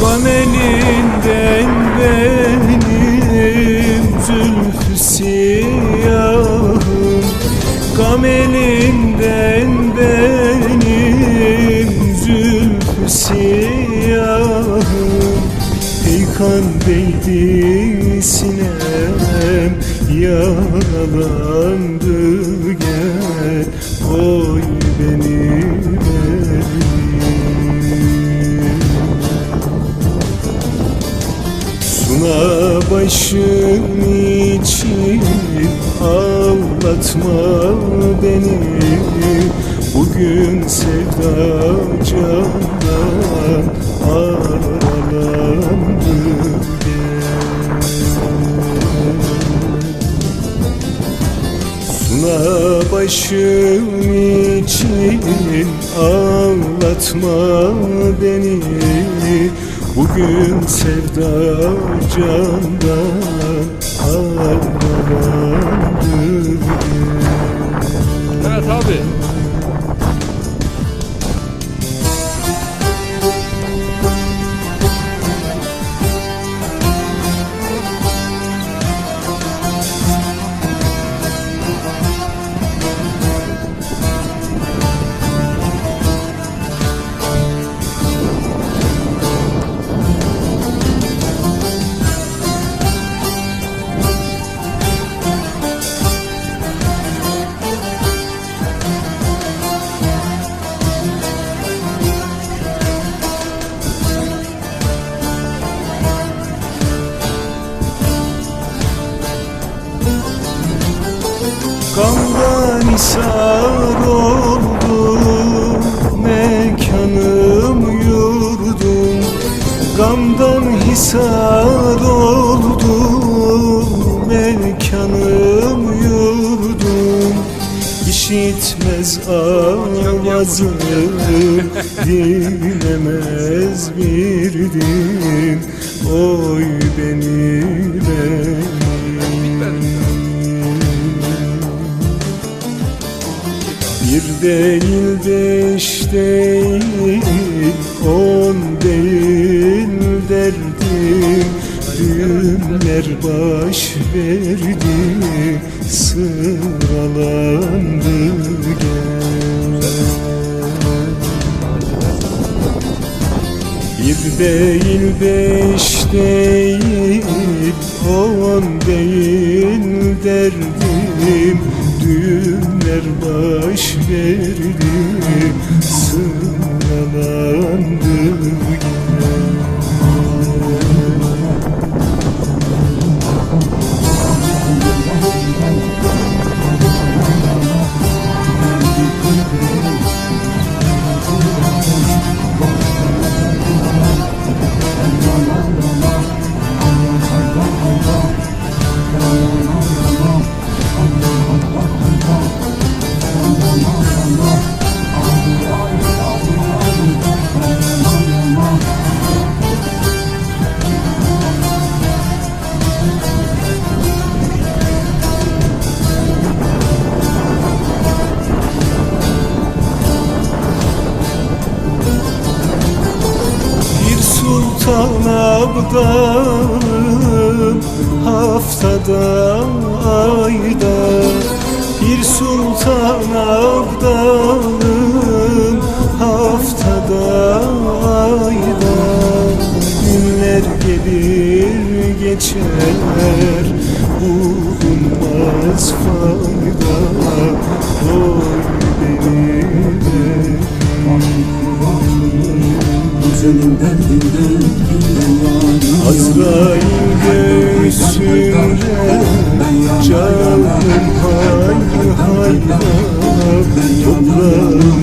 Gam elinden benim zülfü siyahım. Gam elinden benim zülfü siyahım. Peykan değdi sinem yaralandı gel. Oy benim başım için ağlatma beni. Bugün sevda candan aralandı Suna başım için ağlatma beni Bugün sevda candan aralandı İsar oldu mekanım yurdum. Gamdan hisar oldu mekanım yurdum. İşitmez avazı dinlemez birdim Oy beni benim Bir değil beş değil on değil derdim Düğümler baş verdi sıralandı gel. Bir değil beş değil on değil derdim Düğümler baş verdi sıralandı yine abdalım haftada ayda Bir sultan abdalım haftada ayda Günler gelir geçer bulunmaz fayda. Oy benim Senin derdinden derman Azrail göğsümde Canım hay hay Toprağım